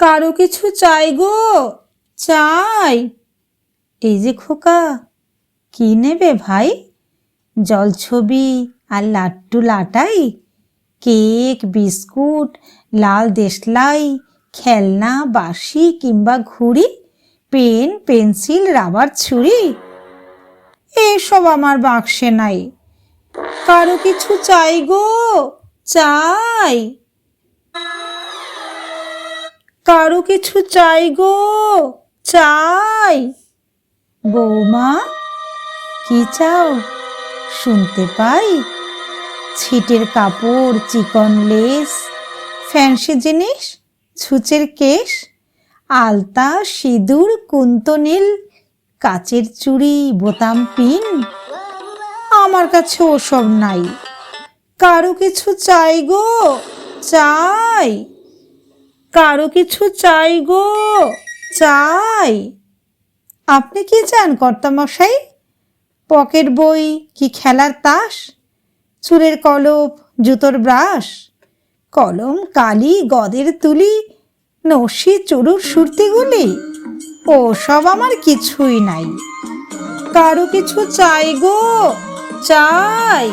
কারও কিছু চাই গো, চাই। এই যে খোকা, কি নেবে ভাই? জলছবি আর লাট্টু লাটাই, কেক, বিস্কুট, লাল দেশলাই, খেলনা, বাঁশি কিংবা ঘুড়ি, পেন, পেন্সিল, রাবার ছুরি, এসব আমার বাক্সে নাই। কারও কিছু চাই গো, চাই। কারও কিছু চাই গো, চাই। বৌমা, কি চাও? শুনতে পাই? ছিটের কাপড়, চিকন লেস, ফ্যান্সি জিনিস, ছুচের কেশ, আলতা, সিঁদুর কুন্তনীল কাচের চুড়ি, বোতাম, পিন। আমার কাছে ওসব নাই। কারও কিছু চাই গো, চাই। কারও কিছু চাই গো। চাই। আপনি কি চান, কর্তামশাই? পকেট বই কি খেলার তাস? চুলের কলপ, জুতোর ব্রাশ? কলম, কালি, গদের তুলি, নসি, চুরুর সুরতিগুলি? ও সব আমার কিছুই নাই। কারও কিছু চাই গো। চাই।